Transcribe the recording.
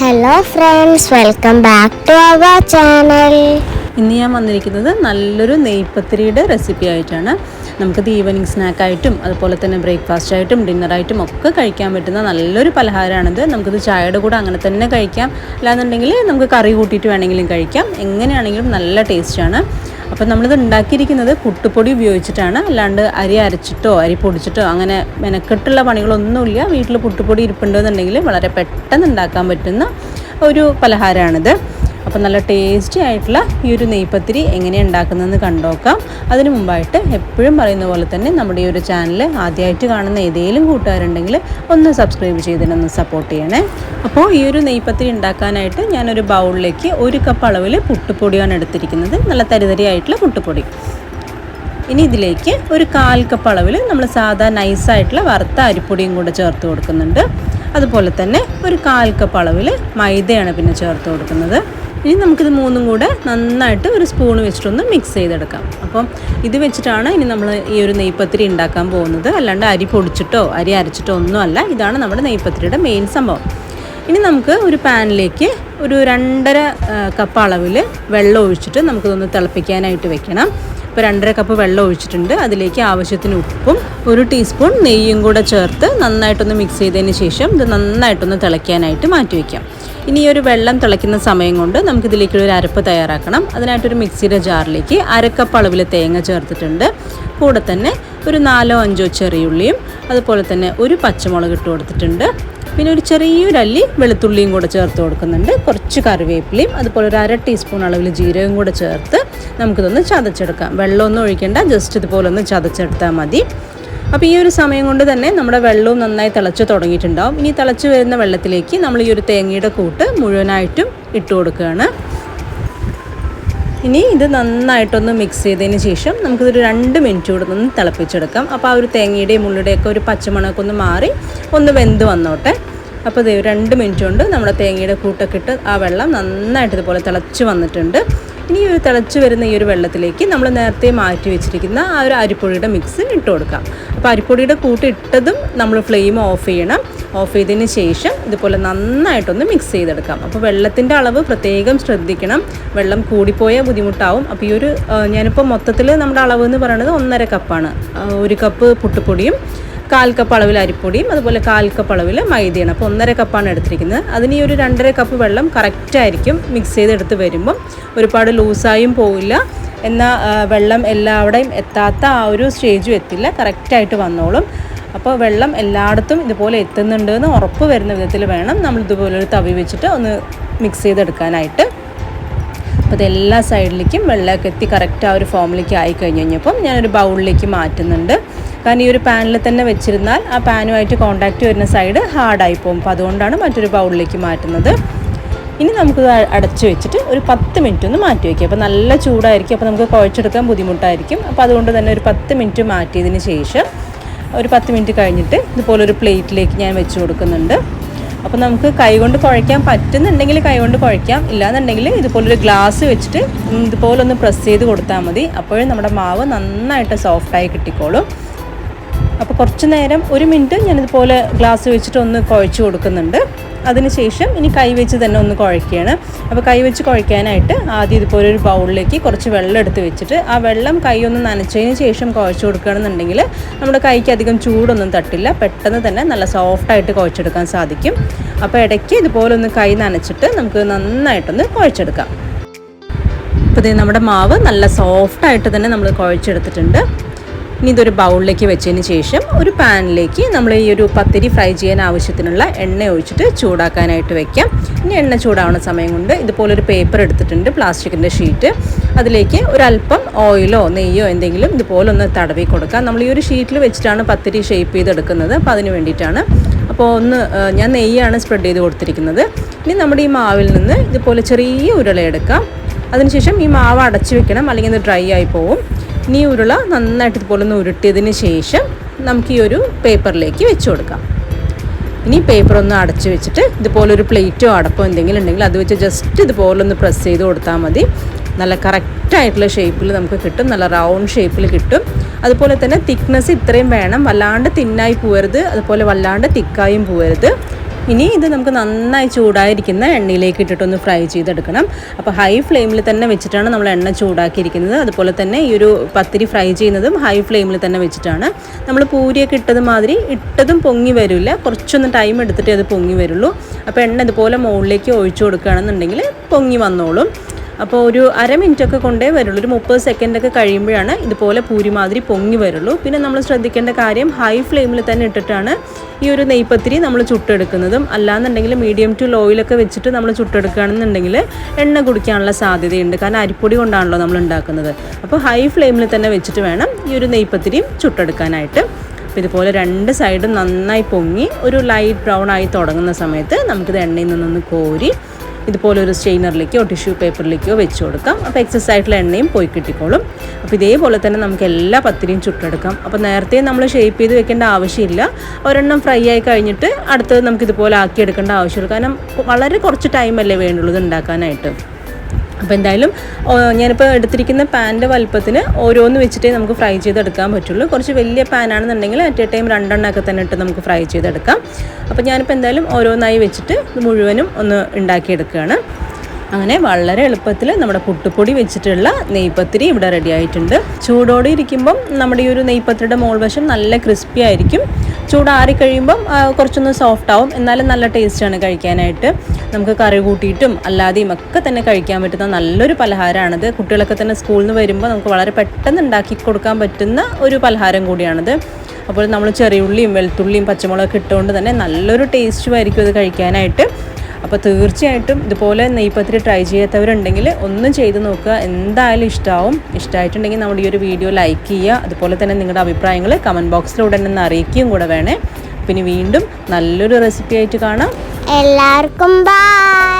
Hello friends welcome back to our channel ഇന്ന് ഞാൻ വന്നിരിക്കുന്നത് നല്ലൊരു നെയ്പ്പത്തിരിയുടെ റെസിപ്പി ആയിട്ടാണ്. നമുക്കത് ഈവനിങ് സ്നാക്കായിട്ടും അതുപോലെ തന്നെ ബ്രേക്ക്ഫാസ്റ്റ് ആയിട്ടും ഡിന്നറായിട്ടും ഒക്കെ കഴിക്കാൻ പറ്റുന്ന നല്ലൊരു പലഹാരമാണിത്. നമുക്കിത് ചായയുടെ കൂടെ അങ്ങനെ തന്നെ കഴിക്കാം. അല്ലാന്നുണ്ടെങ്കിൽ നമുക്ക് കറി കൂട്ടിയിട്ട് വേണമെങ്കിലും കഴിക്കാം. എങ്ങനെയാണെങ്കിലും നല്ല ടേസ്റ്റാണ് അപ്പോൾ നമ്മളിത് ഉണ്ടാക്കിയിരിക്കുന്നത് പുട്ടുപൊടി ഉപയോഗിച്ചിട്ടാണ്. അല്ലാണ്ട് അരി അരച്ചിട്ടോ അരി പൊടിച്ചിട്ടോ അങ്ങനെ മെനക്കെട്ടുള്ള പണികളൊന്നുമില്ല. വീട്ടിൽ പുട്ടുപൊടി ഇരിപ്പുണ്ടെന്നുണ്ടെങ്കിൽ വളരെ പെട്ടെന്ന് ഉണ്ടാക്കാൻ പറ്റുന്ന ഒരു പലഹാരമാണിത്. അപ്പോൾ നല്ല ടേസ്റ്റി ആയിട്ടുള്ള ഈ ഒരു നെയ്പ്പത്തിരി എങ്ങനെ ഉണ്ടാക്കുന്നതെന്ന് കണ്ടോക്കാം. അതിനു മുമ്പായിട്ട് എപ്പോഴും പറയുന്ന പോലെ തന്നെ നമ്മുടെ ഈ ഒരു ചാനൽ ആദ്യമായിട്ട് കാണുന്ന ഏതെങ്കിലും കൂട്ടുകാരുണ്ടെങ്കിൽ ഒന്ന് സബ്സ്ക്രൈബ് ചെയ്തിട്ടൊന്ന് സപ്പോർട്ട് ചെയ്യണേ. അപ്പോൾ ഈ ഒരു നെയ്പ്പത്തിരി ഉണ്ടാക്കാനായിട്ട് ഞാനൊരു ബൗളിലേക്ക് ഒരു കപ്പ് അളവിൽ പുട്ടുപൊടിയാണ് എടുത്തിരിക്കുന്നത്. നല്ല തരിതരിയായിട്ടുള്ള പുട്ടുപൊടി. ഇനി ഇതിലേക്ക് ഒരു കാൽ കപ്പ് അളവിൽ നമ്മൾ സാധാ നൈസായിട്ടുള്ള വറുത്ത അരിപ്പൊടിയും കൂടെ ചേർത്ത് കൊടുക്കുന്നുണ്ട്. അതുപോലെ തന്നെ ഒരു കാൽ കപ്പ് അളവിൽ മൈദയാണ് പിന്നെ ചേർത്ത് കൊടുക്കുന്നത്. ഇനി നമുക്കിത് മൂന്നും കൂടെ നന്നായിട്ട് ഒരു സ്പൂൺ വെച്ചിട്ടൊന്ന് മിക്സ് ചെയ്തെടുക്കാം. അപ്പം ഇത് വെച്ചിട്ടാണ് ഇനി നമ്മൾ ഈ ഒരു നെയ്പ്പത്തിരി ഉണ്ടാക്കാൻ പോകുന്നത്. അല്ലാണ്ട് അരി പൊടിച്ചിട്ടോ അരി അരച്ചിട്ടോ ഒന്നുമല്ല ഇതാണ് നമ്മുടെ നെയ്പ്പത്തിരിയുടെ മെയിൻ സംഭവം. ഇനി നമുക്ക് ഒരു പാനിലേക്ക് ഒരു രണ്ടര കപ്പ് അളവിൽ വെള്ളം ഒഴിച്ചിട്ട് നമുക്കിതൊന്ന് തിളപ്പിക്കാനായിട്ട് വെക്കണം. ഇപ്പോൾ രണ്ടര കപ്പ് വെള്ളം ഒഴിച്ചിട്ടുണ്ട്. അതിലേക്ക് ആവശ്യത്തിന് ഉപ്പും ഒരു ടീസ്പൂൺ നെയ്യും കൂടെ ചേർത്ത് നന്നായിട്ടൊന്ന് മിക്സ് ചെയ്തതിന് ശേഷം ഇത് നന്നായിട്ടൊന്ന് തിളയ്ക്കാനായിട്ട് മാറ്റി വയ്ക്കാം ഇനി ഒരു വെള്ളം തിളയ്ക്കുന്ന സമയം കൊണ്ട് നമുക്കിതിലേക്ക് ഒരു അരപ്പ് തയ്യാറാക്കണം. അതിനായിട്ടൊരു മിക്സിയുടെ ജാറിലേക്ക് അരക്കപ്പ് അളവിൽ തേങ്ങ ചേർത്തിട്ടുണ്ട്. കൂടെ തന്നെ ഒരു നാലോ അഞ്ചോ ചെറിയുള്ളിയും അതുപോലെ തന്നെ ഒരു പച്ചമുളക് ഇട്ട് കൊടുത്തിട്ടുണ്ട്. പിന്നെ ഒരു ചെറിയൊരല്ലി വെളുത്തുള്ളിയും കൂടെ ചേർത്ത് കൊടുക്കുന്നുണ്ട്. കുറച്ച് കറിവേപ്പിലയും അതുപോലെ ഒരു അര ടീസ്പൂൺ അളവിൽ ജീരകം കൂടെ ചേർത്ത് നമുക്കിതൊന്ന് ചതച്ചെടുക്കാം. വെള്ളമൊന്നും ഒഴിക്കേണ്ട ജസ്റ്റ് ഇതുപോലെ ഒന്ന് ചതച്ചെടുത്താൽ മതി. അപ്പോൾ ഈ ഒരു സമയം കൊണ്ട് തന്നെ നമ്മുടെ വെള്ളവും നന്നായി തിളച്ച് തുടങ്ങിയിട്ടുണ്ടാവും. ഇനി തിളച്ച് വരുന്ന വെള്ളത്തിലേക്ക് നമ്മൾ ഈ ഒരു തേങ്ങയുടെ കൂട്ട് മുഴുവനായിട്ടും ഇട്ട് കൊടുക്കുകയാണ്. ഇനി ഇത് നന്നായിട്ടൊന്ന് മിക്സ് ചെയ്തതിന് ശേഷം നമുക്കിതൊരു രണ്ട് മിനിറ്റ് കൂടെ ഒന്ന് തിളപ്പിച്ചെടുക്കാം. അപ്പോൾ ആ ഒരു തേങ്ങയുടെയും ഉള്ളിയുടെയൊക്കെ ഒരു പച്ചമണമൊക്കെ ഒന്ന് മാറി ഒന്ന് വെന്ത് വന്നോട്ടെ. അപ്പോൾ ഇത് രണ്ട് മിനിറ്റ് കൊണ്ട് നമ്മുടെ തേങ്ങയുടെ കൂട്ടൊക്കെ ഇട്ട് ആ വെള്ളം നന്നായിട്ട് ഇതുപോലെ തിളച്ച് വന്നിട്ടുണ്ട്. ഇനി ഒരു തിളച്ച് വരുന്ന ഈ ഒരു വെള്ളത്തിലേക്ക് നമ്മൾ നേരത്തെ മാറ്റി വെച്ചിരിക്കുന്ന ആ ഒരു അരിപ്പൊടിയുടെ മിക്സ് ഇട്ട് കൊടുക്കാം. അപ്പോൾ അരിപ്പൊടിയുടെ കൂട്ട് ഇട്ടതും നമ്മൾ ഫ്ലെയിം ഓഫ് ചെയ്യണം. ഓഫ് ചെയ്തതിന് ശേഷം ഇതുപോലെ നന്നായിട്ടൊന്ന് മിക്സ് ചെയ്തെടുക്കാം. അപ്പോൾ വെള്ളത്തിന്റെ അളവ് പ്രത്യേകം ശ്രദ്ധിക്കണം. വെള്ളം കൂടിപ്പോയാൽ ബുദ്ധിമുട്ടാവും. അപ്പോൾ ഈ ഒരു ഞാനിപ്പോൾ മൊത്തത്തിൽ നമ്മുടെ അളവ് എന്ന് പറയുന്നത് ഒന്നര കപ്പാണ് ഒരു കപ്പ് പുട്ടുപൊടിയും കാൽ കപ്പ് അളവിൽ അരിപ്പൊടിയും അതുപോലെ കാൽ കപ്പ് അളവിൽ മൈദയാണ്. അപ്പോൾ ഒന്നര കപ്പാണ് എടുത്തിരിക്കുന്നത്. അതിന് ഈ ഒരു രണ്ടര കപ്പ് വെള്ളം കറക്റ്റായിരിക്കും മിക്സ് ചെയ്തെടുത്ത് വരുമ്പം. ഒരുപാട് ലൂസായും പോവില്ല. എന്നാൽ വെള്ളം എല്ലാവിടെയും എത്താത്ത ആ ഒരു സ്റ്റേജും എത്തില്ല. കറക്റ്റായിട്ട് വന്നോളും. അപ്പോൾ വെള്ളം എല്ലായിടത്തും ഇതുപോലെ എത്തുന്നുണ്ട് എന്ന് ഉറപ്പ് വരുന്ന വിധത്തിൽ വേണം നമ്മൾ ഇതുപോലെ ഒരു തവി വെച്ചിട്ട് ഒന്ന് മിക്സ് ചെയ്തെടുക്കാനായിട്ട്. അപ്പോൾ ഇത് എല്ലാ സൈഡിലേക്കും വെള്ളമൊക്കെ എത്തി കറക്റ്റ് ആ ഒരു ഫോമിലേക്ക് ആയി കഴിഞ്ഞ് കഴിഞ്ഞപ്പം ഞാനൊരു ബൗളിലേക്ക് മാറ്റുന്നുണ്ട്. കാരണം ഈ ഒരു പാനിൽ തന്നെ വെച്ചിരുന്നാൽ ആ പാനുമായിട്ട് കോണ്ടാക്റ്റ് വരുന്ന സൈഡ് ഹാർഡായി പോകും. അപ്പോൾ അതുകൊണ്ടാണ് മറ്റൊരു ബൗളിലേക്ക് മാറ്റുന്നത്. ഇനി നമുക്ക് അടച്ചു വെച്ചിട്ട് ഒരു പത്ത് മിനിറ്റ് ഒന്ന് മാറ്റി വയ്ക്കുക അപ്പോൾ നല്ല ചൂടായിരിക്കും. അപ്പോൾ നമുക്ക് കുഴച്ചെടുക്കാൻ ബുദ്ധിമുട്ടായിരിക്കും. അപ്പോൾ അതുകൊണ്ട് തന്നെ ഒരു പത്ത് മിനിറ്റ് മാറ്റിയതിന് ശേഷം ഒരു പത്ത് മിനിറ്റ് കഴിഞ്ഞിട്ട് ഇതുപോലെ ഒരു പ്ലേറ്റിലേക്ക് ഞാൻ വെച്ച് കൊടുക്കുന്നുണ്ട്. അപ്പോൾ നമുക്ക് കൈകൊണ്ട് കുഴയ്ക്കാൻ പറ്റുന്നുണ്ടെങ്കിൽ കൈകൊണ്ട് കുഴയ്ക്കാം. ഇല്ലാന്നുണ്ടെങ്കിൽ ഇതുപോലൊരു ഗ്ലാസ് വെച്ചിട്ട് ഇതുപോലൊന്ന് പ്രസ് ചെയ്ത് കൊടുത്താൽ മതി. അപ്പോഴും നമ്മുടെ മാവ് നന്നായിട്ട് സോഫ്റ്റായി കിട്ടിക്കോളും. അപ്പോൾ കുറച്ച് നേരം ഒരു മിനിറ്റ് ഞാനിതുപോലെ ഗ്ലാസ് വെച്ചിട്ട് ഒന്ന് കുഴച്ച് കൊടുക്കുന്നുണ്ട്. അതിനുശേഷം ഇനി കൈ വെച്ച് തന്നെ ഒന്ന് കുഴയ്ക്കുകയാണ്. അപ്പോൾ കൈ വെച്ച് കുഴയ്ക്കാനായിട്ട് ആദ്യം ഇതുപോലെ ഒരു ബൗളിലേക്ക് കുറച്ച് വെള്ളം എടുത്ത് വെച്ചിട്ട് ആ വെള്ളം കൈ ഒന്ന് നനച്ചതിന് ശേഷം കുഴച്ച് കൊടുക്കുകയാണെന്നുണ്ടെങ്കിൽ നമ്മുടെ കൈക്ക് അധികം ചൂടൊന്നും തട്ടില്ല. പെട്ടെന്ന് തന്നെ നല്ല സോഫ്റ്റായിട്ട് കുഴച്ചെടുക്കാൻ സാധിക്കും. അപ്പോൾ ഇടയ്ക്ക് ഇതുപോലെ ഒന്ന് കൈ നനച്ചിട്ട് നമുക്ക് നന്നായിട്ടൊന്ന് കുഴച്ചെടുക്കാം. അപ്പോൾ ഇത് നമ്മുടെ മാവ് നല്ല സോഫ്റ്റായിട്ട് തന്നെ നമ്മൾ കുഴച്ചെടുത്തിട്ടുണ്ട്. ഇനി ഇതൊരു ബൗളിലേക്ക് വെച്ചതിന് ശേഷം ഒരു പാനിലേക്ക് നമ്മൾ ഈ ഒരു പത്തിരി ഫ്രൈ ചെയ്യാൻ ആവശ്യത്തിനുള്ള എണ്ണ ഒഴിച്ചിട്ട് ചൂടാക്കാനായിട്ട് വെക്കാം. ഇനി എണ്ണ ചൂടാവുന്ന സമയം കൊണ്ട് ഇതുപോലൊരു പേപ്പർ എടുത്തിട്ടുണ്ട് പ്ലാസ്റ്റിക്കിന്റെ ഷീറ്റ്. അതിലേക്ക് ഒരല്പം ഓയിലോ നെയ്യോ എന്തെങ്കിലും ഇതുപോലെ ഒന്ന് തടവി കൊടുക്കാം. നമ്മൾ ഈ ഒരു ഷീറ്റിൽ വെച്ചിട്ടാണ് പത്തിരി ഷേപ്പ് ചെയ്തെടുക്കുന്നത്. അപ്പോൾ അതിന് വേണ്ടിയിട്ടാണ്. അപ്പോൾ ഒന്ന് ഞാൻ നെയ്യാണ് സ്പ്രെഡ് ചെയ്ത് കൊടുത്തിരിക്കുന്നത്. ഇനി നമ്മുടെ ഈ മാവിൽ നിന്ന് ഇതുപോലെ ചെറിയ ഉരുളയെടുക്കാം. അതിനുശേഷം ഈ മാവ് അടച്ചു വെക്കണം. അല്ലെങ്കിൽ ഇത് ഡ്രൈ ആയി പോവും. ഇനി ഉരുള നന്നായിട്ട് ഇതുപോലെ ഒന്ന് ഉരുട്ടിയതിന് ശേഷം നമുക്ക് ഈ ഒരു പേപ്പറിലേക്ക് വെച്ച് കൊടുക്കാം. ഇനി പേപ്പർ ഒന്ന് അടച്ച് വെച്ചിട്ട് ഇതുപോലെ ഒരു പ്ലേറ്റോ അടപ്പോ എന്തെങ്കിലും ഉണ്ടെങ്കിൽ അത് വെച്ച് ജസ്റ്റ് ഇതുപോലെ ഒന്ന് പ്രസ് ചെയ്ത് കൊടുത്താൽ മതി. നല്ല കറക്റ്റായിട്ടുള്ള ഷേപ്പിൽ നമുക്ക് കിട്ടും. നല്ല റൗണ്ട് ഷേപ്പിൽ കിട്ടും. അതുപോലെ തന്നെ തിക്നെസ് ഇത്രയും വേണം. വല്ലാണ്ട് തിന്നായി പോകരുത് അതുപോലെ വല്ലാണ്ട് തിക്കായും പോകരുത് ഇനി ഇത് നമുക്ക് നന്നായി ചൂടായിരിക്കുന്ന എണ്ണയിലേക്ക് ഇട്ടിട്ടൊന്ന് ഫ്രൈ ചെയ്തെടുക്കണം. അപ്പോൾ ഹൈ ഫ്ലെയിമിൽ തന്നെ വെച്ചിട്ടാണ് നമ്മൾ എണ്ണ ചൂടാക്കിയിരിക്കുന്നത്. അതുപോലെ തന്നെ ഈ ഒരു പത്തിരി ഫ്രൈ ചെയ്യുന്നതും ഹൈ ഫ്ലെയിമിൽ തന്നെ വെച്ചിട്ടാണ്. നമ്മൾ പൂരിയൊക്കെ ഇട്ടത് മാതിരി ഇട്ടതും പൊങ്ങി വരില്ല. കുറച്ചൊന്ന് ടൈം എടുത്തിട്ടേ അത് പൊങ്ങി വരുള്ളൂ. അപ്പോൾ എണ്ണ ഇതുപോലെ മുകളിലേക്ക് ഒഴിച്ചു കൊടുക്കുകയാണെന്നുണ്ടെങ്കിൽ പൊങ്ങി വന്നോളും. അപ്പോൾ ഒരു അര മിനിറ്റ് ഒക്കെ കൊണ്ടേ വരുള്ളൂ. ഒരു മുപ്പത് സെക്കൻഡ് ഒക്കെ കഴിയുമ്പോഴാണ് ഇതുപോലെ പൂരി മാതിരി പൊങ്ങി വരുള്ളൂ. പിന്നെ നമ്മൾ ശ്രദ്ധിക്കേണ്ട കാര്യം ഹൈ ഫ്ലെയിമിൽ തന്നെ ഇട്ടിട്ടാണ് ഈ ഒരു നെയ്പത്തിരി നമ്മൾ ചുട്ടെടുക്കുന്നതും. അല്ലാന്നുണ്ടെങ്കിൽ മീഡിയം ടു ലോയിലൊക്കെ വെച്ചിട്ട് നമ്മൾ ചുട്ടെടുക്കുകയാണെന്നുണ്ടെങ്കിൽ എണ്ണ കുടിക്കാനുള്ള സാധ്യതയുണ്ട്. കാരണം അരിപ്പൊടി കൊണ്ടാണല്ലോ നമ്മൾ ഉണ്ടാക്കുന്നത്. അപ്പോൾ ഹൈ ഫ്ലെയിമിൽ തന്നെ വെച്ചിട്ട് വേണം ഈ ഒരു നെയ്പത്തിരിയും ചുട്ടെടുക്കാനായിട്ട്. അപ്പോൾ ഇതുപോലെ രണ്ട് സൈഡും നന്നായി പൊങ്ങി ഒരു ലൈറ്റ് ബ്രൗൺ ആയി തുടങ്ങുന്ന സമയത്ത് നമുക്കിത് എണ്ണയിൽ നിന്നൊന്ന് കോരി ഇതുപോലെ ഒരു സ്റ്റെയിനറിലേക്കോ ടിഷ്യൂ പേപ്പറിലേക്കോ വെച്ച് കൊടുക്കാം. അപ്പോൾ എക്സസ് ആയിട്ടുള്ള എണ്ണയും പോയി കിട്ടിക്കോളും. അപ്പോൾ ഇതേപോലെ തന്നെ നമുക്ക് എല്ലാ പത്തിരിയും ചുട്ടെടുക്കാം. അപ്പോൾ നേരത്തെ നമ്മൾ ഷേപ്പ് ചെയ്ത് വെക്കേണ്ട ആവശ്യമില്ല. ഒരെണ്ണം ഫ്രൈ ആയി കഴിഞ്ഞിട്ട് അടുത്തത് നമുക്ക് ഇതുപോലെ ആക്കിയെടുക്കേണ്ട ആവശ്യമുള്ളൂ. കാരണം വളരെ കുറച്ച് ടൈമല്ലേ വേണ്ടുള്ളൂ ഇത് ഉണ്ടാക്കാനായിട്ട്. അപ്പോൾ എന്തായാലും ഞാനിപ്പോൾ എടുത്തിരിക്കുന്ന പാന്റെ വലുപ്പത്തിന് ഓരോന്ന് വെച്ചിട്ടേ നമുക്ക് ഫ്രൈ ചെയ്തെടുക്കാൻ പറ്റുള്ളൂ. കുറച്ച് വലിയ പാനാണെന്നുണ്ടെങ്കിൽ അറ്റ് എ ടൈം രണ്ടെണ്ണമൊക്കെ തന്നെ ഇട്ട് നമുക്ക് ഫ്രൈ ചെയ്തെടുക്കാം. അപ്പോൾ ഞാനിപ്പോൾ എന്തായാലും ഓരോന്നായി വെച്ചിട്ട് മുഴുവനും ഒന്ന് ഉണ്ടാക്കിയെടുക്കുകയാണ്. അങ്ങനെ വളരെ എളുപ്പത്തിൽ നമ്മുടെ പുട്ടുപൊടി വെച്ചിട്ടുള്ള നെയ്പത്തിരി ഇവിടെ റെഡി ആയിട്ടുണ്ട്. ചൂടോടെ ഇരിക്കുമ്പം നമ്മുടെ ഈ ഒരു നെയ്പത്തിരിയുടെ മോൾവശം നല്ല ക്രിസ്പി ആയിരിക്കും. ചൂടാറി കഴിയുമ്പം കുറച്ചൊന്ന് സോഫ്റ്റ് ആവും എന്നാലും നല്ല ടേസ്റ്റാണ് കഴിക്കാനായിട്ട്. നമുക്ക് കറി കൂട്ടിയിട്ടും അല്ലാതെയും ഒക്കെ തന്നെ കഴിക്കാൻ പറ്റുന്ന നല്ലൊരു പലഹാരമാണിത് കുട്ടികളൊക്കെ തന്നെ സ്കൂളിൽ നിന്ന് വരുമ്പോൾ നമുക്ക് വളരെ പെട്ടെന്ന് ഉണ്ടാക്കി കൊടുക്കാൻ പറ്റുന്ന ഒരു പലഹാരം കൂടിയാണിത്. അപ്പോൾ നമ്മൾ ചെറിയുള്ളിയും വെളുത്തുള്ളിയും പച്ചമുളകൊക്കെ ഇട്ടുകൊണ്ട് തന്നെ നല്ലൊരു ടേസ്റ്റുമായിരിക്കും ഇത് കഴിക്കാനായിട്ട്. അപ്പോൾ തീർച്ചയായിട്ടും ഇതുപോലെ നെയ്പത്തിരി ട്രൈ ചെയ്യാത്തവരുണ്ടെങ്കിൽ ഒന്നും ചെയ്ത് നോക്കുക. എന്തായാലും ഇഷ്ടമാവും ഇഷ്ടമായിട്ടുണ്ടെങ്കിൽ നമ്മുടെ ഈ ഒരു വീഡിയോ ലൈക്ക് ചെയ്യുക. അതുപോലെ തന്നെ നിങ്ങളുടെ അഭിപ്രായങ്ങൾ കമന്റ് ബോക്സിലൂടെ തന്നെ അറിയിക്കുകയും കൂടെ വേണേ. പിന്നെ വീണ്ടും നല്ലൊരു റെസിപ്പി ആയിട്ട് കാണാം. എല്ലാവർക്കും ബൈ